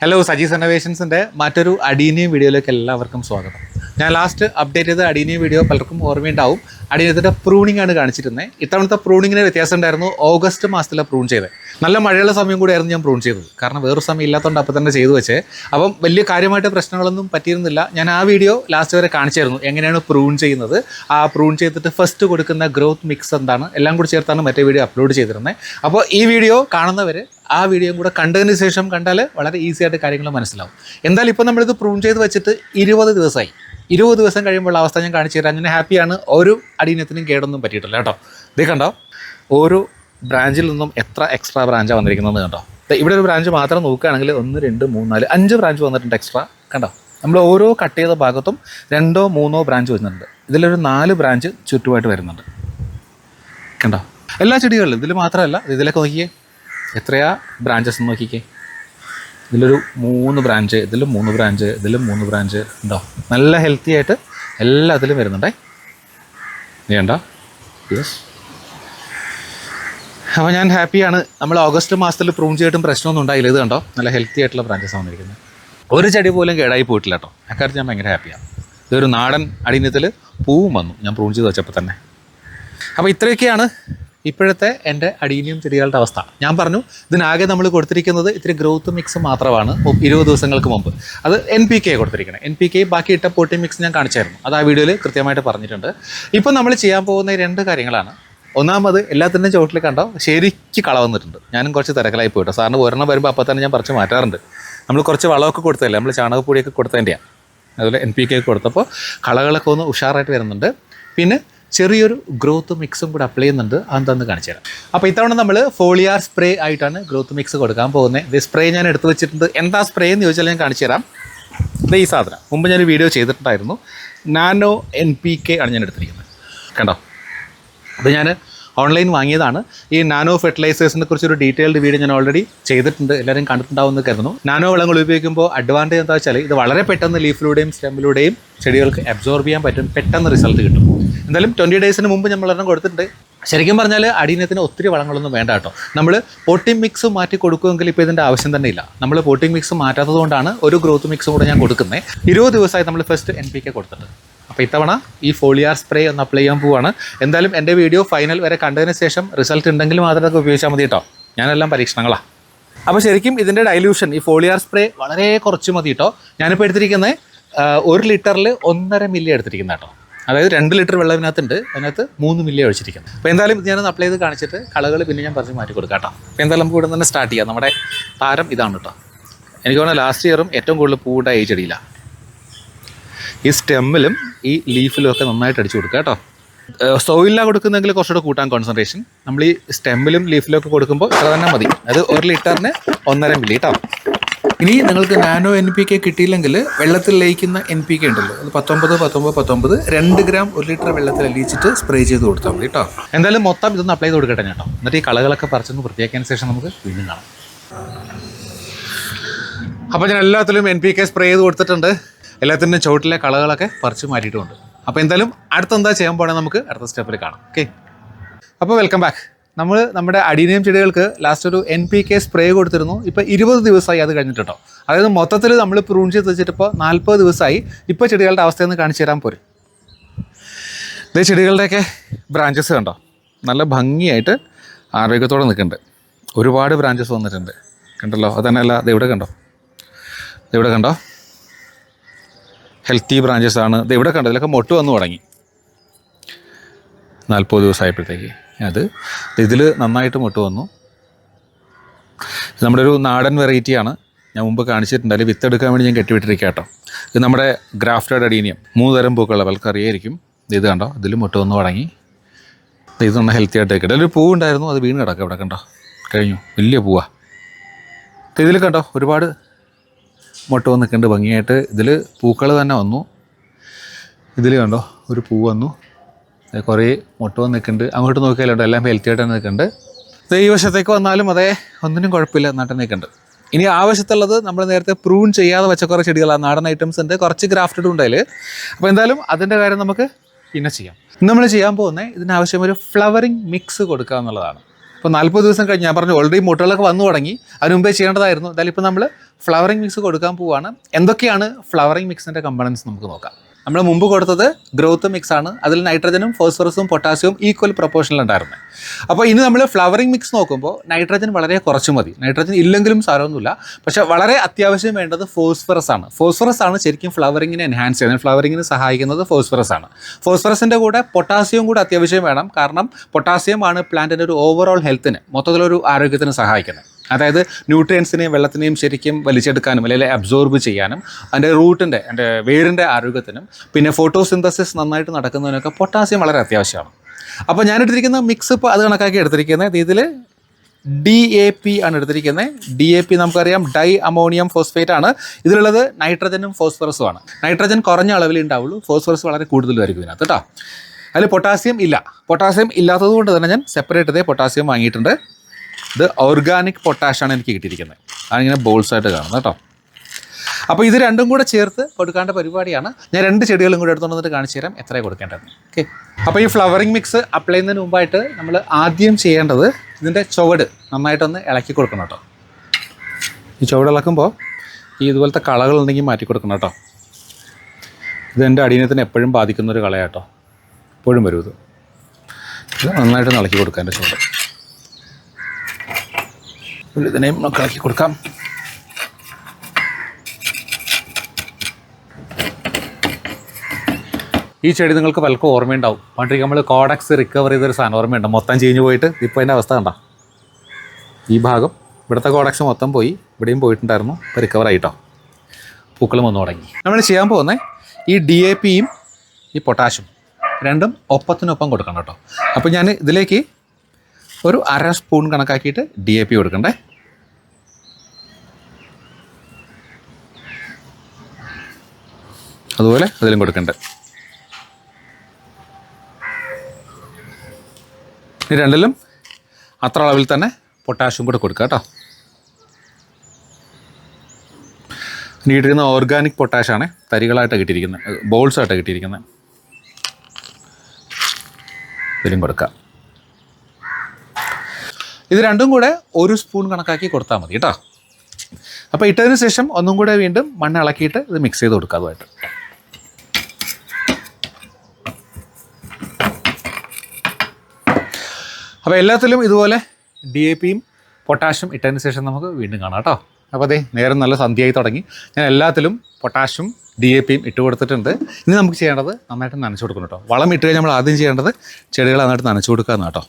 Hello Saji സന്നവേഷൻസിന്റെ മറ്റൊരു adenium വീഡിയോയിലേക്ക് എല്ലാവർക്കും സ്വാഗതം. ഞാൻ ലാസ്റ്റ് അപ്ഡേറ്റ് ചെയ്ത അടീനിയം വീഡിയോ പലർക്കും ഓർമ്മയുണ്ടാവും. അടീനത്തിന്റെ പ്രൂണിംഗ് ആണ് കാണിച്ചിരുന്നത് ഇത്തവണത്തെ പ്രൂണിങ്ങിന് വ്യത്യാസം ഉണ്ടായിരുന്നു ഓഗസ്റ്റ് മാസത്തിലെ പ്രൂൺ ചെയ്തത്. നല്ല മഴയുള്ള സമയം കൂടിയായിരുന്നു ഞാൻ പ്രൂൺ ചെയ്തത്. കാരണം വേറൊരു സമയം ഇല്ലാത്തതുകൊണ്ട് അപ്പോൾ തന്നെ ചെയ്തു വെച്ചേ. അപ്പം വലിയ കാര്യമായിട്ട് പ്രശ്നങ്ങളൊന്നും പറ്റിയിരുന്നില്ല. ഞാൻ ആ വീഡിയോ ലാസ്റ്റ് വരെ കാണിച്ചായിരുന്നു എങ്ങനെയാണ് പ്രൂൺ ചെയ്യുന്നത്. ആ പ്രൂൺ ചെയ്തിട്ട് ഫസ്റ്റ് കൊടുക്കുന്ന ഗ്രോത്ത് മിക്സ് എന്താണ്. എല്ലാം കൂടി ചേർത്താണ് മറ്റേ വീഡിയോ അപ്ലോഡ് ചെയ്തിരുന്നത് അപ്പോൾ ഈ വീഡിയോ കാണുന്നവർ ആ വീഡിയോ കൂടെ കണ്ടതിന് ശേഷം കണ്ടാൽ വളരെ ഈസി ആയിട്ട് കാര്യങ്ങൾ മനസ്സിലാവും. എന്തായാലും ഇപ്പോൾ നമ്മളിത് പ്രൂൺ ചെയ്ത് വെച്ചിട്ട് ഇരുപത് ദിവസമായി. ഇരുപത് ദിവസം കഴിയുമ്പോൾ അവസ്ഥ ഞാൻ കാണിച്ചു തരാം. ഞാൻ ഹാപ്പിയാണ് ഒരു അടീനത്തിനും കേടൊന്നും പറ്റിയിട്ടില്ല കേട്ടോ. ഇത് കണ്ടോ? ഓരോ ബ്രാഞ്ചിൽ നിന്നും എത്ര എക്സ്ട്രാ ബ്രാഞ്ചാണ് വന്നിരിക്കുന്നത് കണ്ടോ? ഇവിടെ ഒരു ബ്രാഞ്ച് മാത്രം നോക്കുകയാണെങ്കിൽ ഒന്ന് രണ്ട് മൂന്ന് നാല് അഞ്ച് ബ്രാഞ്ച് വന്നിട്ടുണ്ട് എക്സ്ട്രാ കണ്ടോ? നമ്മൾ ഓരോ കട്ട് ചെയ്ത ഭാഗത്തും രണ്ടോ മൂന്നോ ബ്രാഞ്ച് വരുന്നുണ്ട്. ഇതിലൊരു നാല് ബ്രാഞ്ച് ചുറ്റുമായിട്ട് വരുന്നുണ്ട്. കണ്ടോ? എല്ലാ ചെടികളിലും. ഇതിൽ മാത്രമല്ല ഇതിലൊക്കെ നോക്കിയേ എത്രയാ ബ്രാഞ്ചസ് നോക്കിക്കേ. ഇതിലൊരു മൂന്ന് ബ്രാഞ്ച് ഇതിലും മൂന്ന് ബ്രാഞ്ച് ഇതിലും മൂന്ന് ബ്രാഞ്ച് ഉണ്ടോ? നല്ല ഹെൽത്തി ആയിട്ട് എല്ലാത്തിലും വരുന്നുണ്ടേ. വേണ്ട യെസ് അപ്പോൾ ഞാൻ ഹാപ്പിയാണ് നമ്മൾ ഓഗസ്റ്റ് മാസത്തിൽ പ്രൂവ് ചെയ്തിട്ടും പ്രശ്നമൊന്നും ഉണ്ടായില്ല. ഇത് കണ്ടോ? നല്ല ഹെൽത്തി ആയിട്ടുള്ള ബ്രാഞ്ചസ് വന്നിരിക്കുന്നത്. ഒരു ചെടി പോലും കേടായി പോയിട്ടില്ല കേട്ടോ. അക്കാര്യത്തിൽ ഞാൻ ഭയങ്കര ഹാപ്പിയാണ് ഇതൊരു നാടൻ അടിഞ്ഞത്തിൽ പൂവും വന്നു. ഞാൻ പ്രൂവ് ചെയ്ത് വെച്ചപ്പോൾ തന്നെ. അപ്പോൾ ഇത്രയൊക്കെയാണ് ഇപ്പോഴത്തെ എന്റെ അഡീനിയം ചെടികളുടെ അവസ്ഥ. ഞാൻ പറഞ്ഞു ഇതിനാകെ നമ്മൾ കൊടുത്തിരിക്കുന്നത് ഇത്തിരി ഗ്രോത്ത് മിക്സ് മാത്രമാണ് ഇരുപത് ദിവസങ്ങൾക്ക് മുമ്പ്. അത് എൻ പി കെ കൊടുത്തിരിക്കണം. എൻ പി കെ ബാക്കി ഇട്ട പോട്ടി മിക്സ് ഞാൻ കാണിച്ചായിരുന്നു. അത് ആ വീഡിയോയിൽ കൃത്യമായിട്ട് പറഞ്ഞിട്ടുണ്ട്. ഇപ്പം നമ്മൾ ചെയ്യാൻ പോകുന്ന രണ്ട് കാര്യങ്ങളാണ്. ഒന്നാമത് എല്ലാത്തിന്റെയും ചോട്ടിൽ കണ്ടോ ശരിക്ക് കള വന്നിട്ടുണ്ട്. ഞാനും കുറച്ച് തിരക്കലായി പോയിട്ടോ. സാറിന് ഒരെണ്ണം വരുമ്പോൾ അപ്പോൾ തന്നെ ഞാൻ പറിച്ച് മാറ്റാറുണ്ട്. നമ്മൾ കുറച്ച് വളമൊക്കെ കൊടുത്തതല്ലേ? നമ്മൾ ചാണകപ്പൊടിയൊക്കെ കൊടുത്തതിന്റെയാണ് അതുപോലെ എൻ പി കെ കൊടുത്തപ്പോൾ കളകളൊക്കെ ഒന്ന് ഉഷാറായിട്ട് വരുന്നുണ്ട്. പിന്നെ ചെറിയൊരു ഗ്രോത്ത് മിക്സും കൂടെ അപ്ലൈ ചെയ്യുന്നുണ്ട്. അതെന്താന്ന് കാണിച്ചു തരാം. അപ്പോൾ ഇത്തവണ നമ്മൾ ഫോളിയാർ സ്പ്രേ ആയിട്ടാണ് ഗ്രോത്ത് മിക്സ് കൊടുക്കാൻ പോകുന്നത്. ഇത് സ്പ്രേ ഞാൻ എടുത്തു വെച്ചിട്ടുണ്ട്. എന്താ സ്പ്രേ എന്ന് ചോദിച്ചാൽ ഞാൻ കാണിച്ചു തരാം. ഇത് ഈ സാധനം. മുമ്പ് ഞാൻ വീഡിയോ ചെയ്തിട്ടുണ്ടായിരുന്നു. നാനോ എൻ പി കെ ആണ് ഞാൻ എടുത്തിരിക്കുന്നത്. കണ്ടോ? അത് ഞാൻ ഓൺലൈൻ വാങ്ങിയതാണ്. ഈ നാനോ ഫെർട്ടിലൈസേഴ്സിനെ കുറിച്ചൊരു ഡീറ്റെയിൽഡ് വീഡിയോ ഞാൻ ഓൾറെഡി ചെയ്തിട്ടുണ്ട്. എല്ലാവരും കണ്ടിട്ടുണ്ടാവുമെന്ന് കരുതുന്നു. നാനോ വളങ്ങൾ ഉപയോഗിക്കുമ്പോൾ അഡ്വാന്റേജ് എന്താ വെച്ചാൽ ഇത് വളരെ പെട്ടെന്ന് ലീഫിലൂടെയും സ്റ്റെമ്മിലൂടെയും ചെടികൾക്ക് അബ്സോർബ് ചെയ്യാൻ പറ്റും. പെട്ടെന്ന് റിസൾട്ട് കിട്ടും. എന്തായാലും ട്വന്റി ഡേയ്സിന് മുമ്പ് നമ്മൾ ഒരെണ്ണം കൊടുത്തിട്ടുണ്ട്. ശരിക്കും പറഞ്ഞാൽ അടിയനത്തിന് ഒത്തിരി വളങ്ങളൊന്നും വേണ്ട കേട്ടോ. നമ്മൾ പോട്ടിംഗ് മിക്സ് മാറ്റി കൊടുക്കുമെങ്കിൽ ഇപ്പോൾ ഇതിന്റെ ആവശ്യം തന്നെ ഇല്ല. നമ്മൾ പോട്ടിംഗ് മിക്സ് മാറ്റാത്തത് കൊണ്ടാണ് ഒരു ഗ്രോത്ത് മിക്സും കൂടെ ഞാൻ കൊടുക്കുന്നത് ഇരുപത് ദിവസമായി നമ്മൾ ഫസ്റ്റ് എൻ പി കെ കൊടുത്തിട്ടുണ്ട് അപ്പോൾ ഇത്തവണ ഈ ഫോളിയാർ സ്പ്രേ ഒന്ന് അപ്ലൈ ചെയ്യാൻ പോവുകയാണ് എന്തായാലും എന്റെ വീഡിയോ ഫൈനൽ വരെ കണ്ടതിന് ശേഷം റിസൾട്ട് ഉണ്ടെങ്കിൽ മാത്രമേ അതൊക്കെ ഉപയോഗിച്ചാൽ മതി കേട്ടോ ഞാനെല്ലാം പരീക്ഷണങ്ങളാണ് അപ്പോൾ ശരിക്കും ഇതിന്റെ ഡൈല്യൂഷൻ ഈ ഫോളിയാർ സ്പ്രേ വളരെ കുറച്ച് മതി കേട്ടോ ഞാനിപ്പോൾ എടുത്തിരിക്കുന്നത് ഒരു ലിറ്ററിൽ ഒന്നര മില്ലി എടുത്തിരിക്കുന്നത് കേട്ടോ അതായത് രണ്ട് ലിറ്റർ വെള്ളം ഇതിനകത്തുണ്ട് അതിനകത്ത് മൂന്ന് മില്ലി ഒഴിച്ചിരിക്കുന്നത് അപ്പോൾ എന്തായാലും ഞാനൊന്ന് അപ്ലൈ ചെയ്ത് കാണിച്ചിട്ട് കളകൾ പിന്നെ ഞാൻ പറഞ്ഞ് മാറ്റി കൊടുക്കാം കേട്ടോ അപ്പോൾ എന്തായാലും നമുക്ക് ഇവിടെ തന്നെ സ്റ്റാർട്ട് ചെയ്യാം. നമ്മുടെ താരം ഇതാണ് കേട്ടോ എനിക്ക് തോന്നുന്നത് ലാസ്റ്റ് ഇയറും ഏറ്റവും കൂടുതൽ പൂവുണ്ടായ ഈ ചെടിയിലാണ് ഈ സ്റ്റെമ്മിലും ഈ ലീഫിലും ഒക്കെ നന്നായിട്ട് അടിച്ചു കൊടുക്കുക കേട്ടോ. സോയിലാണ് കൊടുക്കുന്നെങ്കിൽ കുറച്ചുകൂടെ കൂട്ടാൻ കോൺസെൻട്രേഷൻ നമ്മൾ ഈ സ്റ്റെമ്മിലും ലീഫിലും ഒക്കെ കൊടുക്കുമ്പോൾ ഇത്ര തന്നെ മതി. അത് ഒരു ലിറ്ററിന് ഒന്നര മില്ലി കേട്ടോ. ഇനി നിങ്ങൾക്ക് നാനോ എൻ പി കെ കിട്ടിയില്ലെങ്കിൽ വെള്ളത്തിൽ ലയിക്കുന്ന എൻ പി കെ ഉണ്ടല്ലോ. അത് പത്തൊമ്പത് പത്തൊമ്പത് പത്തൊമ്പത് രണ്ട് ഗ്രാം ഒരു ലിറ്റർ വെള്ളത്തിൽ അലിയിച്ചിട്ട് സ്പ്രേ ചെയ്ത് കൊടുത്താൽ മതി കേട്ടോ. എന്തായാലും മൊത്തം ഇതൊന്ന് അപ്ലൈ ചെയ്ത് കൊടുക്കട്ടെ കേട്ടോ. എന്നിട്ട് ഈ കളകളൊക്കെ പറിച്ചൊന്ന് വൃത്തിയാക്കിയതിന് ശേഷം നമുക്ക് വീണ്ടും കാണാം. അപ്പോൾ ഞാൻ എല്ലാത്തിലും എൻ പി കെ സ്പ്രേ ചെയ്ത് കൊടുത്തിട്ടുണ്ട്. എല്ലാത്തിന്റെ ചുവട്ടിലെ കളകളൊക്കെ പറിച്ച് മാറ്റിയിട്ടുമുണ്ട് അപ്പോൾ എന്തായാലും അടുത്ത എന്താ ചെയ്യാൻ പോകണേ നമുക്ക് അടുത്ത സ്റ്റെപ്പിൽ കാണാം. ഓക്കെ അപ്പോൾ വെൽക്കം ബാക്ക് നമ്മൾ നമ്മുടെ അഡീനിയം ചെടികൾക്ക് ലാസ്റ്റ് ഒരു എൻ പി കെ സ്പ്രേ കൊടുത്തിരുന്നു. ഇപ്പോൾ ഇരുപത് ദിവസമായി അത് കഴിഞ്ഞിട്ട് അതായത് മൊത്തത്തിൽ നമ്മൾ പ്രൂൺ ചെയ്ത് വെച്ചിട്ടിപ്പോൾ നാൽപ്പത് ദിവസമായി ഇപ്പോൾ ചെടികളുടെ അവസ്ഥയെന്ന് കാണിച്ചു തരാൻ പോരും. ഇതേ ചെടികളുടെയൊക്കെ ബ്രാഞ്ചസ് കണ്ടോ? നല്ല ഭംഗിയായിട്ട് ആരോഗ്യത്തോടെ നിൽക്കുന്നുണ്ട്. ഒരുപാട് ബ്രാഞ്ചസ് വന്നിട്ടുണ്ട്. കണ്ടല്ലോ? അതന്നെയല്ല തന്നെയല്ല ഇവിടെ കണ്ടോ? ഇവിടെ കണ്ടോ? ഹെൽത്തി ബ്രാഞ്ചസ് ആണ് ഇത് ഇവിടെ കണ്ടത് ഇതിലൊക്കെ മൊട്ട് വന്നു തുടങ്ങി. നാൽപ്പത് ദിവസമായപ്പോഴത്തേക്ക്. അത് ഇതിൽ നന്നായിട്ട് മൊട്ട് വന്നു. നമ്മുടെ ഒരു നാടൻ വെറൈറ്റിയാണ് ഞാൻ മുമ്പ് കാണിച്ചിട്ടുണ്ട്. അതിൽ വിത്ത് എടുക്കാൻ വേണ്ടി ഞാൻ കെട്ടിവിട്ടിരിക്കുക കേട്ടോ ഇത് നമ്മുടെ ഗ്രാഫ്റ്റഡ് അഡീനിയം മൂന്ന് തരം പൂക്കളുള്ള അവൾക്ക് അറിയായിരിക്കും ഇത് കണ്ടോ ഇതിൽ മൊട്ട് വന്നു തുടങ്ങി. ഇത് നമ്മൾ ഹെൽത്തി ആയിട്ട് കേട്ടോ ഒരു പൂവുണ്ടായിരുന്നു അത് വീണ് കിടക്കുക ഇവിടെ കണ്ടോ. കഴിഞ്ഞു. വലിയ പൂവാ. ഇതിൽ കണ്ടോ ഒരുപാട് മുട്ട വന്ന് നിൽക്കുന്നുണ്ട് ഭംഗിയായിട്ട്. ഇതിൽ പൂക്കൾ തന്നെ വന്നു. ഇതിൽ കണ്ടോ ഒരു പൂ വന്നു. കുറേ മുട്ട വന്ന് നിൽക്കുന്നുണ്ട് അങ്ങോട്ട് നോക്കിയാലുണ്ടോ എല്ലാം ഹെൽത്തി ആയിട്ട് നിൽക്കുന്നുണ്ട് ഈ വശത്തേക്ക് വന്നാലും അതേ ഒന്നിനും കുഴപ്പമില്ല നട്ട് നിൽക്കുന്നുണ്ട് ഇനി ആവശ്യത്തുള്ളത് നമ്മൾ നേരത്തെ പ്രൂൺ ചെയ്യാതെ വെച്ച കുറേ ചെടികളാണ് നാടൻ ഐറ്റംസ് ഉണ്ട് കുറച്ച് ഗ്രാഫ്റ്റഡ് ഉണ്ട് അപ്പോൾ എന്തായാലും അതിന്റെ കാര്യം നമുക്ക് പിന്നെ ചെയ്യാം. നമ്മൾ ചെയ്യാൻ പോകുന്നത് ഇതിനാവശ്യം ഒരു ഫ്ലവറിങ് മിക്സ് കൊടുക്കുക എന്നുള്ളതാണ്. ഇപ്പോൾ നാൽപ്പത് ദിവസം കഴിഞ്ഞ് ഞാൻ പറഞ്ഞു ഓൾറെഡി മുട്ടകളൊക്കെ വന്നു തുടങ്ങി അതിന് മുമ്പേ ചെയ്യേണ്ടതായിരുന്നു. എന്തായാലും ഇപ്പോൾ നമ്മൾ ഫ്ലവറിംഗ് മിക്സ് കൊടുക്കാൻ പോവുകയാണ് എന്തൊക്കെയാണ് ഫ്ലവറിംഗ് മിക്സിന്റെ കമ്പണൻസ് നമുക്ക് നോക്കാം. നമ്മൾ മുമ്പ് കൊടുത്തത് ഗ്രോത്ത് മിക്സ് ആണ്. അതിൽ നൈട്രജനും ഫോസ്ഫറസും പൊട്ടാസ്യവും ഈക്വൽ പ്രൊപ്പോർഷനിൽ ഉണ്ടായിരുന്നത് അപ്പോൾ ഇനി നമ്മൾ ഫ്ലവറിംഗ് മിക്സ് നോക്കുമ്പോൾ നൈട്രജൻ വളരെ കുറച്ച് മതി. നൈട്രജൻ ഇല്ലെങ്കിലും സാരമൊന്നുമില്ല. പക്ഷേ വളരെ അത്യാവശ്യം വേണ്ടത് ഫോസ്ഫറസ് ആണ്. ഫോസ്ഫറസ് ആണ് ശരിക്കും ഫ്ലവറിങ്ങിനെ എൻഹാൻസ് ചെയ്യുന്നത്. ഫ്ലവറിങ്ങിന് സഹായിക്കുന്നത് ഫോസ്ഫറസ് ആണ്. ഫോസ്ഫറസിന്റെ കൂടെ പൊട്ടാസ്യവും കൂടെ അത്യാവശ്യം വേണം. കാരണം പൊട്ടാസ്യം ആണ് പ്ലാന്റിന്റെ ഒരു ഓവറോൾ ഹെൽത്തിന് മൊത്തത്തിലൊരു ആരോഗ്യത്തിന് സഹായിക്കുന്നത് അതായത് ന്യൂട്രിയൻസിനെ വെള്ളത്തിനെയും ശരിക്കും വലിച്ചെടുക്കാനും അല്ലെങ്കിൽ അബ്സോർബ് ചെയ്യാനും അതിന്റെ റൂട്ടിന്റെ എന്റെ വേരിന്റെ ആരോഗ്യത്തിനും പിന്നെ ഫോട്ടോസിന്തസിസ് നന്നായിട്ട് നടക്കുന്നതിനൊക്കെ പൊട്ടാസ്യം വളരെ അത്യാവശ്യമാണ്. അപ്പോൾ ഞാനെടുത്തിരിക്കുന്ന മിക്സ് ഇപ്പോൾ അത് കണക്കാക്കി എടുത്തിരിക്കുന്നത് ഇതിൽ ഡി എ പി ആണ് എടുത്തിരിക്കുന്നത് ഡി എ പി നമുക്കറിയാം ഡൈ അമോണിയം ഫോസ്ഫേറ്റ് ആണ്. ഇതിലുള്ളത് നൈട്രജനും ഫോസ്ഫറസും ആണ്. നൈട്രജൻ കുറഞ്ഞ അളവിൽ ഉണ്ടാവുള്ളൂ ഫോസ്ഫറസ് വളരെ കൂടുതലായിരിക്കും ഇതിനകത്ത് കേട്ടോ. അതിൽ പൊട്ടാസ്യം ഇല്ല. പൊട്ടാസ്യം ഇല്ലാത്തത് കൊണ്ട് തന്നെ ഞാൻ സെപ്പറേറ്റ് ഇതേ പൊട്ടാസ്യം വാങ്ങിയിട്ടുണ്ട്. ഇത് ഓർഗാനിക് പൊട്ടാഷാണ് എനിക്ക് കിട്ടിയിരിക്കുന്നത്. അതിങ്ങനെ ബോൾസായിട്ട് കാണുന്നത് കേട്ടോ. അപ്പോൾ ഇത് രണ്ടും കൂടെ ചേർത്ത് കൊടുക്കേണ്ട പരിപാടിയാണ്. ഞാൻ രണ്ട് ചെടികളും കൂടെ എടുത്തുകൊണ്ട് വന്നിട്ട് കാണിച്ചു തരാം എത്രയാണ് കൊടുക്കേണ്ടത്. ഓക്കെ അപ്പോൾ ഈ ഫ്ലവറിംഗ് മിക്സ് അപ്ലൈ ചെയ്യുന്നതിന് മുമ്പായിട്ട് നമ്മൾ ആദ്യം ചെയ്യേണ്ടത് ഇതിന്റെ ചുവട് നന്നായിട്ടൊന്ന് ഇളക്കി കൊടുക്കണം കേട്ടോ. ഈ ചുവട് ഇളക്കുമ്പോൾ ഈ ഇതുപോലത്തെ കളകളുണ്ടെങ്കിൽ മാറ്റി കൊടുക്കണം കേട്ടോ. ഇത് എന്റെ അടിയനത്തിന് എപ്പോഴും ബാധിക്കുന്ന ഒരു കളയാട്ടോ എപ്പോഴും വരും ഇത്. നന്നായിട്ടൊന്ന് ഇളക്കി കൊടുക്കാം എന്റെ ചുവട്. ഇതിനെയും ഇളക്കി കൊടുക്കാം. ഈ ചെടി നിങ്ങൾക്ക് പലർക്കും ഓർമ്മയുണ്ടാവും. പണ്ടിരിക്കും നമ്മൾ കോഡക്സ് റിക്കവർ ചെയ്തൊരു സാധനം ഓർമ്മയുണ്ട്. മൊത്തം ചീഞ്ഞു പോയിട്ട് ഇപ്പോൾ അതിന്റെ അവസ്ഥ കണ്ട. ഈ ഭാഗം ഇവിടുത്തെ കോഡക്സ് മൊത്തം പോയി ഇവിടെയും പോയിട്ടുണ്ടായിരുന്നു. ഇപ്പോൾ റിക്കവർ ആയിട്ടോ. പൂക്കളും വന്നു തുടങ്ങി. നമ്മൾ ചെയ്യാൻ പോകുന്നത് ഈ ഡി എ പിയും ഈ പൊട്ടാഷും രണ്ടും ഒപ്പത്തിനൊപ്പം കൊടുക്കണം കേട്ടോ. അപ്പോൾ ഞാൻ ഇതിലേക്ക് ഒരു അര സ്പൂൺ കണക്കാക്കിയിട്ട് ഡി എ പി കൊടുക്കണ്ടേ? അതുപോലെ അതിലും കൊടുക്കണ്ടേ. ഈ രണ്ടിലും അത്ര അളവിൽ തന്നെ പൊട്ടാഷ്യം കൂടെ കൊടുക്കുക കേട്ടോ. ഇനി കിട്ടിയിരിക്കുന്ന ഓർഗാനിക് പൊട്ടാഷാണ് തരികളായിട്ട് കിട്ടിയിരിക്കുന്നത് ബോൾസ് ആയിട്ട് കിട്ടിയിരിക്കുന്നത്. ഇതിലും കൊടുക്കാം. ഇത് രണ്ടും കൂടെ ഒരു സ്പൂൺ കണക്കാക്കി കൊടുത്താൽ മതി കേട്ടോ. അപ്പോൾ ഇട്ടതിന് ശേഷം ഒന്നും കൂടെ വീണ്ടും മണ്ണ് ഇളക്കിയിട്ട് ഇത് മിക്സ് ചെയ്ത് കൊടുക്കുക അതുമായിട്ട്. അപ്പോൾ എല്ലാത്തിലും ഇതുപോലെ ഡി എ പിയും പൊട്ടാഷ്യം ഇട്ടതിന് ശേഷം നമുക്ക് വീണ്ടും കാണാം കേട്ടോ. അപ്പോൾ അതെ നേരം നല്ല സന്ധ്യയായി തുടങ്ങി. ഞാൻ എല്ലാത്തിലും പൊട്ടാഷ്യം ഡി എ പിയും ഇട്ട് കൊടുത്തിട്ടുണ്ട്. ഇനി നമുക്ക് ചെയ്യേണ്ടത് നന്നായിട്ട് നനച്ചു കൊടുക്കണം കേട്ടോ. വളം ഇട്ട് കഴിഞ്ഞാൽ നമ്മൾ ആദ്യം ചെയ്യേണ്ടത് ചെടികൾ നന്നായിട്ട് നനച്ചു കൊടുക്കുക കേട്ടോ.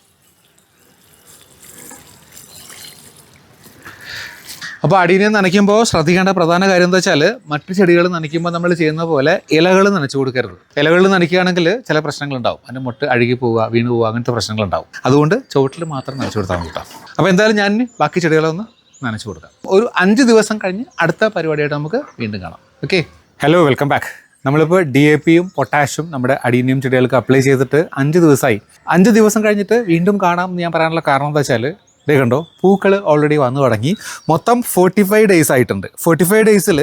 അപ്പോൾ അടീനെ നനയ്ക്കുമ്പോൾ ശ്രദ്ധിക്കേണ്ട പ്രധാന കാര്യം എന്താ വെച്ചാൽ മറ്റു ചെടികൾ നനയ്ക്കുമ്പോൾ നമ്മൾ ചെയ്യുന്ന പോലെ ഇലകൾ നനച്ചു കൊടുക്കരുത്. ഇലകൾ നനയ്ക്കുകയാണെങ്കിൽ ചില പ്രശ്നങ്ങളുണ്ടാവും. അതിന്റെ മുട്ട് അഴുകി പോവുക വീണ് പോവുക അങ്ങനത്തെ പ്രശ്നങ്ങളുണ്ടാവും. അതുകൊണ്ട് ചുവട്ടിൽ മാത്രം നനച്ചു കൊടുത്താൽ മതി അപ്പോൾ എന്തായാലും ഞാൻ ബാക്കി ചെടികളൊന്ന് നനച്ചു കൊടുക്കാം. ഒരു അഞ്ച് ദിവസം കഴിഞ്ഞ് അടുത്ത പരിപാടിയായിട്ട് നമുക്ക് വീണ്ടും കാണാം. ഓക്കെ ഹലോ വെൽക്കം ബാക്ക് നമ്മളിപ്പോൾ ഡി എ പിയും പൊട്ടാഷും നമ്മുടെ അടീനിയം ചെടികൾക്ക് അപ്ലൈ ചെയ്തിട്ട് അഞ്ച് ദിവസമായി അഞ്ച് ദിവസം കഴിഞ്ഞിട്ട് വീണ്ടും കാണാം എന്ന് ഞാൻ പറയാനുള്ള കാരണം എന്താ വെച്ചാൽ ഇതേ കണ്ടോ? പൂക്കൾ ഓൾറെഡി വന്നു തുടങ്ങി. മൊത്തം ഫോർട്ടി ഫൈവ് ഡേയ്സ് ആയിട്ടുണ്ട്. ഫോർട്ടി ഫൈവ് ഡേയ്സിൽ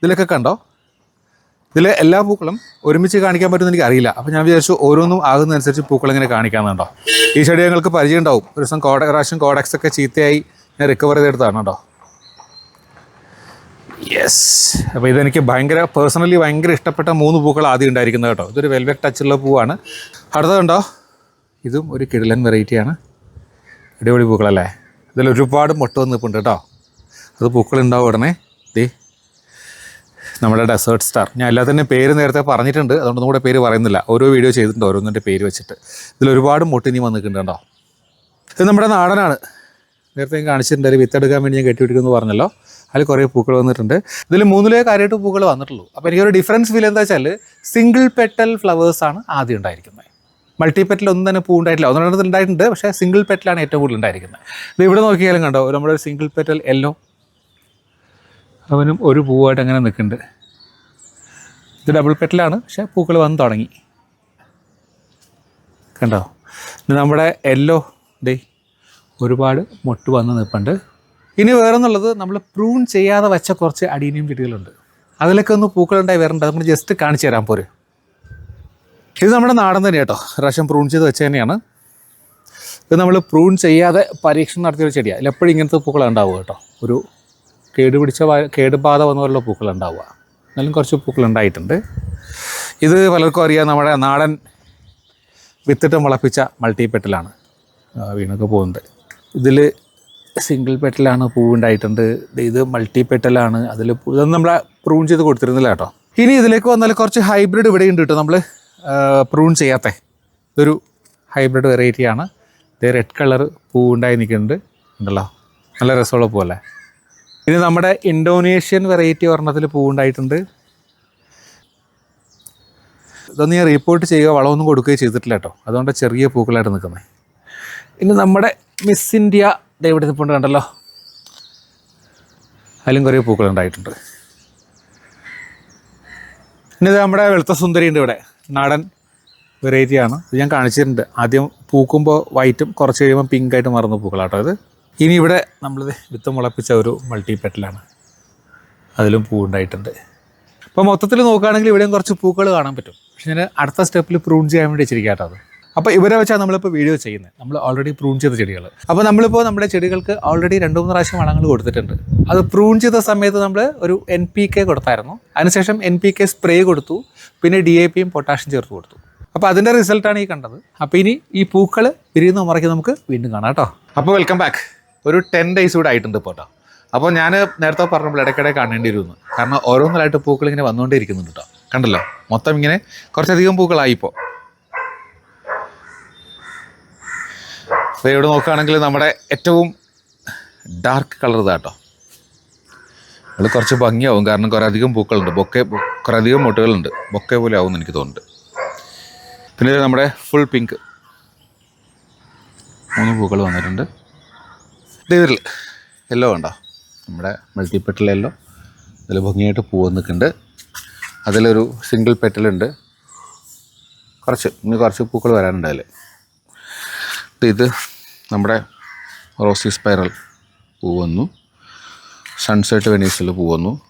ഇതിലൊക്കെ കണ്ടോ? ഇതിൽ എല്ലാ പൂക്കളും ഒരുമിച്ച് കാണിക്കാൻ പറ്റുമെന്ന് എനിക്ക് അറിയില്ല അപ്പോൾ ഞാൻ വിചാരിച്ചു ഓരോന്നും ആകുന്നതനുസരിച്ച് പൂക്കൾ ഇങ്ങനെ കാണിക്കാമെന്നുണ്ടോ ഈ ചെടി ഞങ്ങൾക്ക് പരിചയം ഉണ്ടാവും. ഒരു ദിവസം കോട പ്രാവശ്യം കോഡക്സ് ഒക്കെ ചീത്തയായി ഞാൻ റിക്കവർ ചെയ്തെടുത്താണ് കേട്ടോ യെസ് അപ്പോൾ ഇതെനിക്ക് ഭയങ്കര പേഴ്സണലി ഭയങ്കര ഇഷ്ടപ്പെട്ട മൂന്ന് പൂക്കൾ ആദ്യം ഉണ്ടായിരിക്കുന്നത് കേട്ടോ. ഇതൊരു വെൽവെറ്റ് ടച്ചുള്ള പൂവാണ്. അടുത്തതുണ്ടോ ഇതും ഒരു കിടിലൻ വെറൈറ്റിയാണ് അടിപൊളി പൂക്കളല്ലേ? ഇതിൽ ഒരുപാട് മുട്ട വന്ന് നിൽപ്പുണ്ട് കേട്ടോ. അത് പൂക്കളുണ്ടാവും ഉടനെ. ദേ നമ്മുടെ ഡെസേർട്ട് സ്റ്റാർ ഞാൻ എല്ലാത്തിന്റെ പേര് നേരത്തെ പറഞ്ഞിട്ടുണ്ട് അതുകൊണ്ടൊന്നും കൂടെ പേര് പറയുന്നില്ല. ഓരോ വീഡിയോ ചെയ്തിട്ടുണ്ട് ഓരോന്നിന്റെ പേര് വെച്ചിട്ട്. ഇതിൽ ഒരുപാട് മുട്ട ഇനി വന്നിട്ടുണ്ട് കേട്ടോ. ഇത് നമ്മുടെ നാടനാണ്. നേരത്തെ ഞാൻ കാണിച്ചിട്ടുണ്ട് വിത്തെടുക്കാൻ വേണ്ടി ഞാൻ കെട്ടിപിടിക്കുമെന്ന് പറഞ്ഞല്ലോ. അതിൽ കുറേ പൂക്കൾ വന്നിട്ടുണ്ട്. ഇതിൽ മൂന്നിലേ കാര്യമായിട്ട് പൂക്കൾ വന്നിട്ടുള്ളൂ. അപ്പോൾ എനിക്കൊരു ഡിഫറൻസ് ഫീൽ എന്താ വെച്ചാൽ സിംഗിൾ പെറ്റൽ ഫ്ലവേഴ്സാണ് ആദ്യം ഉണ്ടായിരിക്കുന്നത്. മൾട്ടി പെറ്റൽ ഒന്നും തന്നെ പൂ ഉണ്ടായിട്ടില്ല ഒന്ന് ഉണ്ടായിട്ടുണ്ട് പക്ഷേ സിംഗിൾ പെറ്റിലാണ് ഏറ്റവും കൂടുതൽ ഉണ്ടായിരിക്കുന്നത്. അപ്പോൾ ഇവിടെ നോക്കിയാലും കണ്ടോ നമ്മുടെ ഒരു സിംഗിൾ പെറ്റൽ യെല്ലോ അവനും ഒരു പൂവായിട്ട് അങ്ങനെ നിൽക്കുന്നുണ്ട്. ഇത് ഡബിൾ പെറ്റലാണ് പക്ഷേ പൂക്കൾ വന്ന് തുടങ്ങി. കണ്ടോ? നമ്മുടെ യെല്ലോ ഡേ ഒരുപാട് മൊട്ട് വന്ന് നിൽപ്പുണ്ട്. ഇനി വേറെന്നുള്ളത് നമ്മൾ പ്രൂൺ ചെയ്യാതെ വെച്ച കുറച്ച് അടീനിയം ചെടികളുണ്ട്. അതിലൊക്കെ ഒന്ന് പൂക്കളുണ്ടായി വരേണ്ടത് നമ്മൾ ജസ്റ്റ് കാണിച്ചു തരാൻ പോരെ. ഇത് നമ്മുടെ നാടൻ തന്നെ കേട്ടോ പ്രാവശ്യം പ്രൂൺ ചെയ്ത് വെച്ച തന്നെയാണ്. ഇത് നമ്മൾ പ്രൂൺ ചെയ്യാതെ പരീക്ഷണം നടത്തിയൊരു ചെടിയാണ് എപ്പോഴും ഇങ്ങനത്തെ പൂക്കൾ ഉണ്ടാവുക കേട്ടോ ഒരു കേടുപിടിച്ച പിടിച്ച കേടുബാധ വന്ന പോലുള്ള പൂക്കൾ ഉണ്ടാവുക. എന്നാലും കുറച്ച് പൂക്കൾ ഉണ്ടായിട്ടുണ്ട്. ഇത് പലർക്കും അറിയാം നമ്മുടെ നാടൻ വിത്തിട്ട് വളപ്പിച്ച മൾട്ടി പെറ്റലാണ് വീണൊക്കെ പോകുന്നത്. ഇതിൽ സിംഗിൾ പെറ്റലാണ് പൂവുണ്ടായിട്ടുണ്ട് ഇത് മൾട്ടി പെറ്റലാണ് അതിൽ ഇതൊന്നും നമ്മൾ പ്രൂൺ ചെയ്ത് കൊടുത്തിരുന്നില്ല കേട്ടോ ഇനി ഇതിലേക്ക് വന്നാൽ കുറച്ച് ഹൈബ്രിഡ് ഇവിടെ ഉണ്ട് കേട്ടോ നമ്മൾ പ്രൂൺ ചെയ്യാത്ത ഒരു ഹൈബ്രിഡ് വെറൈറ്റിയാണ് ഇത് റെഡ് കളർ പൂ ഉണ്ടായി നിൽക്കുന്നുണ്ട്. ഉണ്ടല്ലോ നല്ല രസമുള്ള പൂവല്ലേ? ഇനി നമ്മുടെ ഇൻഡോനേഷ്യൻ വെറൈറ്റി ഒരെണ്ണത്തിൽ പൂ ഉണ്ടായിട്ടുണ്ട് ഇതൊന്നും ഞാൻ റിപ്പോർട്ട് ചെയ്യുക വളമൊന്നും കൊടുക്കുകയോ ചെയ്തിട്ടില്ല കേട്ടോ. അതുകൊണ്ട് ചെറിയ പൂക്കളായിട്ട് നിൽക്കുന്നത് ഇനി നമ്മുടെ മിസ് ഇന്ത്യ ഇവിടെ നിൽപ്പുണ്ട് കണ്ടല്ലോ? അതിലും കുറേ പൂക്കളുണ്ടായിട്ടുണ്ട് ഇനി ഇത് നമ്മുടെ വെളുത്ത സുന്ദരി ഉണ്ട് ഇവിടെ. നാടൻ വെറൈറ്റിയാണ് ഇത് ഞാൻ കാണിച്ചിട്ടുണ്ട്. ആദ്യം പൂക്കുമ്പോൾ വൈറ്റും കുറച്ച് കഴിയുമ്പോൾ പിങ്ക് ആയിട്ട് മാറുന്ന പൂക്കളാട്ടോ ഇത്. ഇനി ഇവിടെ നമ്മൾ വിത്ത് മുളപ്പിച്ച ഒരു മൾട്ടി പെറ്റലാണ് അതിലും പൂ ഉണ്ടായിട്ടുണ്ട്. അപ്പോൾ മൊത്തത്തിൽ നോക്കുകയാണെങ്കിൽ ഇവിടെയും കുറച്ച് പൂക്കൾ കാണാൻ പറ്റും. പക്ഷെ ഞാൻ അടുത്ത സ്റ്റെപ്പിൽ പ്രൂൺ ചെയ്യാൻ വേണ്ടി വെച്ചിരിക്കാട്ടോ അത്. അപ്പോൾ ഇവരെ വെച്ചാണ് നമ്മളിപ്പോൾ വീഡിയോ ചെയ്യുന്നത്. നമ്മൾ ഓൾറെഡി പ്രൂൺ ചെയ്ത ചെടികൾ. അപ്പോൾ നമ്മളിപ്പോൾ നമ്മുടെ ചെടികൾക്ക് ഓൾറെഡി രണ്ട് മൂന്ന് പ്രാവശ്യം വളങ്ങൾ കൊടുത്തിട്ടുണ്ട്. അത് പ്രൂൺ ചെയ്ത സമയത്ത് നമ്മൾ ഒരു എൻ പി കെ കൊടുത്തായിരുന്നു. അതിനുശേഷം എൻ പി കെ സ്പ്രേ കൊടുത്തു. പിന്നെ ഡി എ പിയും പൊട്ടാഷ്യം ചേർത്ത് കൊടുത്തു. അപ്പോൾ അതിന്റെ റിസൾട്ടാണ് ഈ കണ്ടത്. അപ്പോൾ ഇനി ഈ പൂക്കൾ വിരിയുന്ന മുറയ്ക്ക് നമുക്ക് വീണ്ടും കാണാം കേട്ടോ. അപ്പോൾ വെൽക്കം ബാക്ക് ഒരു ടെൻ ഡേയ്സ് കൂടെ ആയിട്ടുണ്ട് ഇപ്പോൾ കേട്ടോ. അപ്പോൾ ഞാൻ നേരത്തെ പറഞ്ഞപ്പോൾ ഇടയ്ക്കിടെ കാണേണ്ടി വരുന്നു കാരണം ഓരോന്നിലായിട്ട് പൂക്കൾ ഇങ്ങനെ വന്നുകൊണ്ടേ ഇരിക്കുന്നുണ്ട് കേട്ടോ. കണ്ടല്ലോ? മൊത്തം ഇങ്ങനെ കുറച്ചധികം പൂക്കളായി ഇപ്പോൾ അപ്പോൾ ഇവിടെ നോക്കുകയാണെങ്കിൽ നമ്മുടെ ഏറ്റവും ഡാർക്ക് കളർ ഇതാട്ടോ അത് കുറച്ച് ഭംഗിയാവും. കാരണം കുറേ അധികം പൂക്കളുണ്ട്. ബൊക്കെ കുറേ അധികം മുട്ടുകളുണ്ട്. ബൊക്കെ പോലെ ആവും എനിക്ക് തോന്നുന്നുണ്ട്. പിന്നെ നമ്മുടെ ഫുൾ പിങ്ക് മൂന്ന് പൂക്കൾ വന്നിട്ടുണ്ട്. ഇത് ഇതിൽ യെല്ലോ ഉണ്ടോ? നമ്മുടെ മൾട്ടിപ്പെറ്റൽ യെല്ലോ അതിൽ ഭംഗിയായിട്ട് പൂ നിൽക്കുന്നുണ്ട് അതിലൊരു സിംഗിൾ പെറ്റലുണ്ട് കുറച്ച് ഇനി കുറച്ച് പൂക്കൾ വരാനുണ്ട് അതിൽ. ഇത് നമ്മുടെ റോസി സ്പൈറൽ പൂ വന്നു. സൺസെറ്റ് വെനീസിൽ പൂ വന്നു.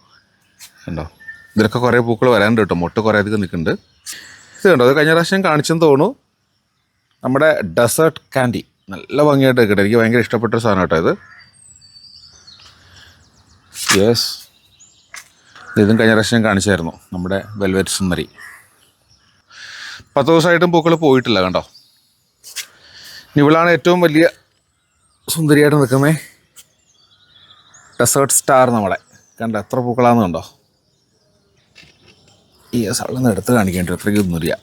ഉണ്ടോ ഇതിലൊക്കെ കുറേ പൂക്കൾ വരാനുണ്ട് കേട്ടോ. മുട്ട കുറേ അധികം നിൽക്കുന്നുണ്ട്. ഇത് കണ്ടോ? അത് കഴിഞ്ഞ പ്രാവശ്യം കാണിച്ചെന്ന് തോന്നുന്നു. നമ്മുടെ ഡെസേർട്ട് കാൻഡി. നല്ല ഭംഗിയായിട്ട് കിട്ടും. എനിക്ക് ഭയങ്കര ഇഷ്ടപ്പെട്ട സാധനം കേട്ടോ ഇത്. യെസ് ഇതും കഴിഞ്ഞ പ്രാവശ്യം കാണിച്ചായിരുന്നു. നമ്മുടെ വെൽവെറ്റ് സുന്ദരി. പത്ത് ദിവസമായിട്ടും പൂക്കൾ പോയിട്ടില്ല കണ്ടോ? ഇവളാണ് ഏറ്റവും വലിയ സുന്ദരിയായിട്ട് നിൽക്കുന്നത് ഡെസേർട്ട് സ്റ്റാർ നമ്മളെ. കണ്ട എത്ര പൂക്കളാന്ന് കണ്ടോ? ഈ നിന്ന് എടുത്ത് കാണിക്കേണ്ടി അത്രയ്ക്ക് ഒന്നുമില്ല.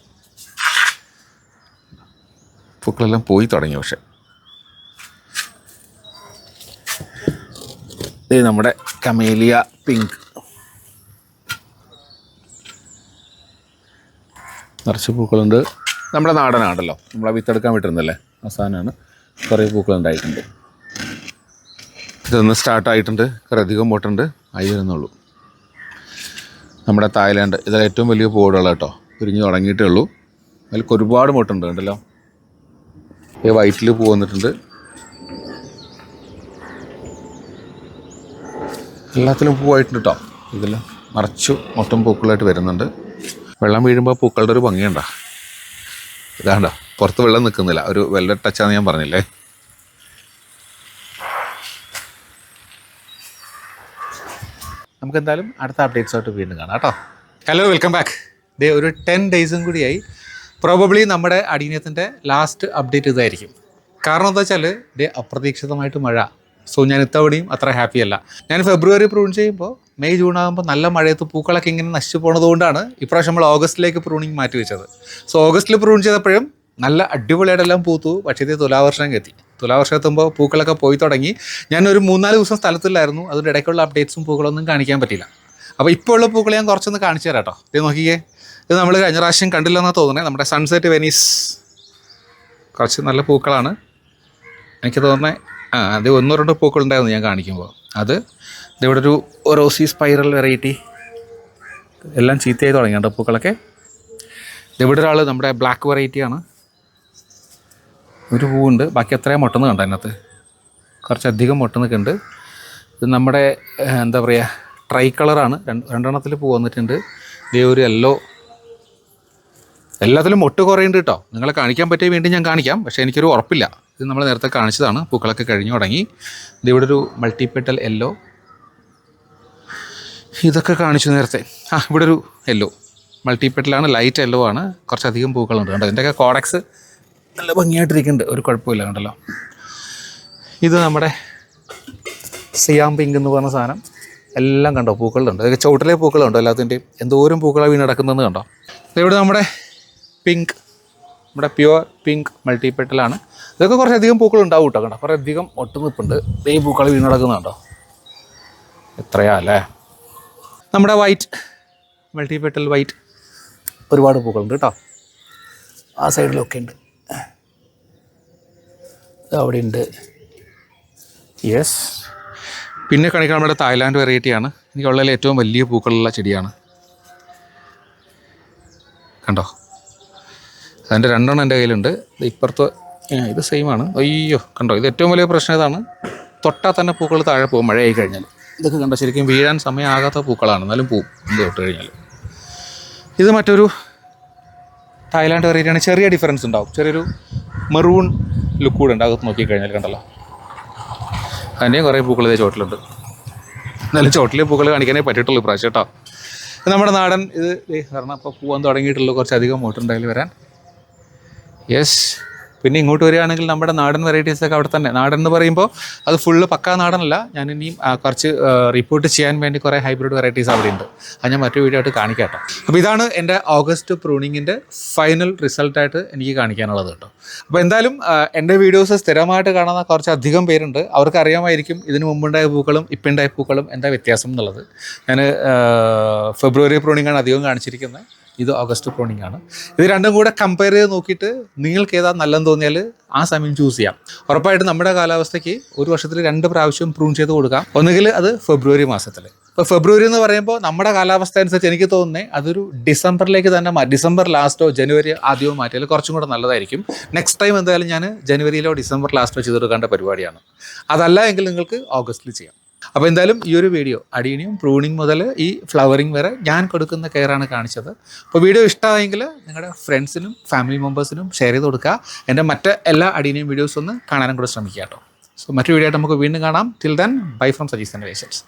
പൂക്കളെല്ലാം പോയി തുടങ്ങി പക്ഷെ. ഇത് നമ്മുടെ കമേലിയ പിങ്ക്. നിറച്ച് പൂക്കളുണ്ട്. നമ്മുടെ നാടനാണല്ലോ. നമ്മളെ വിത്തെടുക്കാൻ വിട്ടിരുന്നല്ലേ? ആ സാധനമാണ്. കുറേ പൂക്കളുണ്ടായിട്ടുണ്ട് ഇതൊന്ന് സ്റ്റാർട്ടായിട്ടുണ്ട് കുറേ അധികം പോട്ടുണ്ട് ആയി വരുന്നുള്ളൂ. നമ്മുടെ തായ്ലാൻഡ് ഇതിൽ ഏറ്റവും വലിയ പൂവുകളാണ് കേട്ടോ. പിരിഞ്ഞ് തുടങ്ങിയിട്ടേ ഉള്ളൂ. അതിലേക്ക് ഒരുപാട് മുട്ടുണ്ട് കണ്ടല്ലോ? ഈ വൈറ്റിൽ പൂ വന്നിട്ടുണ്ട്. എല്ലാത്തിലും പൂവായിട്ടുണ്ട് കേട്ടോ. ഇതിൽ മറച്ചു മൊത്തം പൂക്കളായിട്ട് വരുന്നുണ്ട്. വെള്ളം വീഴുമ്പോൾ പൂക്കളുടെ ഒരു ഭംഗിയുണ്ടോ. ഇതാണ്ടോ പുറത്ത് വെള്ളം നിൽക്കുന്നില്ല. ഒരു വെള്ള ടച്ചാന്ന് ഞാൻ പറഞ്ഞില്ലേ? നമുക്ക് എന്തായാലും അടുത്ത അപ്ഡേറ്റ്സ് ആയിട്ട് വീണ്ടും കാണാം കേട്ടോ. ഹലോ വെൽക്കം ബാക്ക് ദേ ഒരു ടെൻ ഡേയ്സും കൂടിയായി. പ്രോബബ്ലി നമ്മുടെ അടീനത്തിന്റെ ലാസ്റ്റ് അപ്ഡേറ്റ് ഇതായിരിക്കും. കാരണം എന്താ വെച്ചാൽ ദേ അപ്രതീക്ഷിതമായിട്ട് മഴ. സോ ഞാൻ ഇത്തവണയും അത്ര ഹാപ്പി അല്ല. ഞാൻ ഫെബ്രുവരി പ്രൂൺ ചെയ്യുമ്പോൾ മെയ് ജൂൺ ആകുമ്പോൾ നല്ല മഴയത്ത് പൂക്കളൊക്കെ ഇങ്ങനെ നശിച്ചു പോണതുകൊണ്ടാണ് ഇപ്രാവശ്യം നമ്മൾ ഓഗസ്റ്റിലേക്ക് പ്രൂണിങ് മാറ്റി വെച്ചത്. സോ ഓഗസ്റ്റിൽ പ്രൂൺ ചെയ്തപ്പോഴും നല്ല അടിപൊളിയായിട്ടെല്ലാം പൂത്തു. പക്ഷേ ഇത് തുലാവർഷം എത്തി. തുലാവർഷം എത്തുമ്പോൾ പൂക്കളൊക്കെ പോയി തുടങ്ങി. ഞാൻ ഒരു മൂന്നാൽ ദിവസം സ്ഥലത്തില്ലായിരുന്നു. അതിന്റെ ഇടയ്ക്കുള്ള അപ്ഡേറ്റ്സും പൂക്കളൊന്നും കാണിക്കാൻ പറ്റില്ല അപ്പോൾ ഇപ്പോൾ ഉള്ള പൂക്കൾ ഞാൻ കുറച്ചൊന്ന് കാണിച്ചു തരാം കേട്ടോ ഇത് നോക്കിയേ ഇത് നമ്മൾ കഴിഞ്ഞ പ്രാവശ്യം കണ്ടില്ലെന്നാണ് തോന്നുന്നത് നമ്മുടെ സൺസെറ്റ് വെനീസ് കുറച്ച് നല്ല പൂക്കളാണ്. എനിക്ക് തോന്നുന്നത് ആ അത് ഒന്നോ രണ്ടോ പൂക്കളുണ്ടായിരുന്നു ഞാൻ കാണിക്കുമ്പോൾ അത് ഇതിവിടെ ഒരു റോസി സ്പൈറൽ വെറൈറ്റി എല്ലാം ചീത്തയായി തുടങ്ങി കേട്ടോ പൂക്കളൊക്കെ. ഇതിവിടെ ഒരാൾ നമ്മുടെ ബ്ലാക്ക് വെറൈറ്റിയാണ് ഒരു പൂവുണ്ട്. ബാക്കി അത്രയും മൊട്ടെന്ന് കണ്ട അതിനകത്ത്? കുറച്ചധികം മൊട്ടെന്നൊക്കെ ഉണ്ട്. ഇത് നമ്മുടെ എന്താ പറയുക ട്രൈ കളറാണ് രണ്ട് രണ്ടെണ്ണത്തിൽ പൂ വന്നിട്ടുണ്ട്. ഇതേ ഒരു യെല്ലോ എല്ലാത്തിലും മൊട്ട് കുറയുണ്ട് കേട്ടോ. നിങ്ങളെ കാണിക്കാൻ പറ്റിയ വീണ്ടും ഞാൻ കാണിക്കാം. പക്ഷേ എനിക്കൊരു ഉറപ്പില്ല. ഇത് നമ്മൾ നേരത്തെ കാണിച്ചതാണ്. പൂക്കളൊക്കെ കഴിഞ്ഞു തുടങ്ങി. ഇതിവിടെ ഒരു മൾട്ടിപെറ്റൽ യെല്ലോ ഇതൊക്കെ കാണിച്ചു നേരത്തെ. ആ ഇവിടെ ഒരു യെല്ലോ മൾട്ടിപെറ്റലാണ് ലൈറ്റ് യെല്ലോ ആണ്. കുറച്ചധികം പൂക്കളുണ്ട്. കേട്ടോ ഇതിന്റെയൊക്കെ കോഡക്സ് നല്ല ഭംഗിയായിട്ടിരിക്കുന്നുണ്ട്. ഒരു കുഴപ്പമില്ല കണ്ടല്ലോ. ഇത് നമ്മുടെ സിയാം പിങ്ക് എന്ന് പറഞ്ഞ സാധനം. എല്ലാം കണ്ടോ? പൂക്കളുണ്ട്. അതൊക്കെ ചുവട്ടിലെ പൂക്കളുണ്ടോ എല്ലാത്തിന്റെയും? എന്തോരം പൂക്കളാണ് വീണ് നടക്കുന്നതെന്ന് കണ്ടോ? ഇവിടെ നമ്മുടെ പിങ്ക് നമ്മുടെ പ്യുവർ പിങ്ക് മൾട്ടിപ്പെറ്റലാണ് ഇതൊക്കെ കുറച്ചധികം പൂക്കൾ ഉണ്ടാവും കേട്ടോ കണ്ടോ? കുറേ അധികം ഒട്ടുനിപ്പുണ്ട് ഈ പൂക്കൾ വീണ് നടക്കുന്നുണ്ടോ എത്രയാ അല്ലേ? നമ്മുടെ വൈറ്റ് മൾട്ടിപ്പെറ്റൽ വൈറ്റ് ഒരുപാട് പൂക്കളുണ്ട് കേട്ടോ. ആ സൈഡിലൊക്കെ ഉണ്ട്. അവിടെ ഉണ്ട് യെസ് പിന്നെ കാണിക്കാൻ നമ്മുടെ തായ്ലാൻഡ് വെറൈറ്റിയാണ് എനിക്കുള്ളതിൽ ഏറ്റവും വലിയ പൂക്കളുള്ള ചെടിയാണ്. കണ്ടോ? അതിന്റെ രണ്ടെണ്ണം എന്റെ കയ്യിലുണ്ട്. ഇത് ഇപ്പുറത്ത് ഇത് സെയിമാണ് അയ്യോ കണ്ടോ? ഇത് ഏറ്റവും വലിയ പ്രശ്നം ഇതാണ്. തൊട്ടാൽ തന്നെ പൂക്കൾ താഴെ പോകും മഴയായി കഴിഞ്ഞാൽ. ഇതൊക്കെ കണ്ടോ? ശരിക്കും വീഴാൻ സമയമാകാത്ത പൂക്കളാണ്. എന്നാലും പൂവും ഇത് തൊട്ട് കഴിഞ്ഞാൽ. ഇത് മറ്റൊരു തായ്ലാൻഡ് വെറൈറ്റിയാണ് ചെറിയ ഡിഫറൻസ് ഉണ്ടാവും. ചെറിയൊരു മെറൂൺ ലുക്ക് കൂടെ ഉണ്ട്. അകത്ത് നോക്കിക്കഴിഞ്ഞാൽ കണ്ടല്ലോ. അതിന്റെയും കുറേ പൂക്കൾ ഇതേ ചോട്ടിലുണ്ട്. നല്ല ചോട്ടിലെ പൂക്കൾ കാണിക്കാനേ പറ്റിയിട്ടുള്ളൂ ഇപ്രാവശ്യം കേട്ടോ. നമ്മുടെ നാടൻ ഇത് കാരണം അപ്പോൾ പൂവാൻ തുടങ്ങിയിട്ടുള്ളൂ. കുറച്ചധികം മോട്ടുണ്ടായാലും വരാൻ. യെസ് പിന്നെ ഇങ്ങോട്ട് വരികയാണെങ്കിൽ നമ്മുടെ നാടൻ വെറൈറ്റീസ് ഒക്കെ അവിടെ തന്നെ. നാടൻ എന്ന് പറയുമ്പോൾ അത് ഫുള്ള് പക്കാ നാടനല്ല. ഞാൻ ഇനിയും കുറച്ച് റിപ്പോർട്ട് ചെയ്യാൻ വേണ്ടി കുറേ ഹൈബ്രിഡ് വെറൈറ്റീസ് അവിടെ ഉണ്ട്. അത് ഞാൻ മറ്റു വീഡിയോ ആയിട്ട് കാണിക്കാം കേട്ടോ അപ്പോൾ ഇതാണ് എന്റെ ഓഗസ്റ്റ് പ്രൂണിങ്ങിന്റെ ഫൈനൽ റിസൾട്ടായിട്ട് എനിക്ക് കാണിക്കാനുള്ളത് കേട്ടോ. അപ്പോൾ എന്തായാലും എന്റെ വീഡിയോസ് സ്ഥിരമായിട്ട് കാണുന്ന കുറച്ച് അധികം പേരുണ്ട്. അവർക്ക് അറിയാമായിരിക്കും ഇതിന് മുമ്പുണ്ടായ പൂക്കളും ഇപ്പം ഉണ്ടായ പൂക്കളും എന്താ വ്യത്യാസം എന്നുള്ളത്. ഞാൻ ഫെബ്രുവരി പ്രൂണിങ്ങാണ് അധികം കാണിച്ചിരിക്കുന്നത്. ഇത് ഓഗസ്റ്റ് പ്രോണിംഗ് ആണ്. ഇത് രണ്ടും കൂടെ കമ്പയർ ചെയ്ത് നോക്കിയിട്ട് നിങ്ങൾക്ക് ഏതാ നല്ലതെന്ന് തോന്നിയാൽ ആ സമയം ചൂസ് ചെയ്യാം. ഉറപ്പായിട്ടും നമ്മുടെ കാലാവസ്ഥയ്ക്ക് ഒരു വർഷത്തിൽ രണ്ട് പ്രാവശ്യം പ്രൂൺ ചെയ്ത് കൊടുക്കാം. ഒന്നുകിൽ അത് ഫെബ്രുവരി മാസത്തിൽ ഇപ്പോൾ ഫെബ്രുവരി എന്ന് പറയുമ്പോൾ നമ്മുടെ കാലാവസ്ഥ അനുസരിച്ച് എനിക്ക് തോന്നുന്നത് അതൊരു ഡിസംബറിലേക്ക് തന്നെ ഡിസംബർ ലാസ്റ്റോ ജനുവരി ആദ്യമോ മാറ്റിയാൽ കുറച്ചും കൂടെ നല്ലതായിരിക്കും. നെക്സ്റ്റ് ടൈം എന്തായാലും ഞാൻ ജനുവരിയിലോ ഡിസംബർ ലാസ്റ്റോ ചെയ്തെടുക്കേണ്ട പരിപാടിയാണ്. അതല്ല എങ്കിൽ നിങ്ങൾക്ക് ഓഗസ്റ്റിൽ ചെയ്യാം. അപ്പോൾ എന്തായാലും ഈ ഒരു വീഡിയോ അടീനിയും പ്രൂണിങ് മുതൽ ഈ ഫ്ലവറിങ് വരെ ഞാൻ കൊടുക്കുന്ന കെയറാണ് കാണിച്ചത്. അപ്പോൾ വീഡിയോ ഇഷ്ടമായെങ്കിൽ നിങ്ങളുടെ ഫ്രണ്ട്സിനും ഫാമിലി മെമ്പേഴ്സിനും ഷെയർ ചെയ്ത് കൊടുക്കുക. എന്റെ മറ്റ് എല്ലാ അടീനിയും വീഡിയോസ് ഒന്ന് കാണാനും കൂടെ ശ്രമിക്കുക കേട്ടോ. സോ മറ്റൊരു വീഡിയോ ആയിട്ട് നമുക്ക് വീണ്ടും കാണാം. Till then bye from Saji's and വേഷൻസ്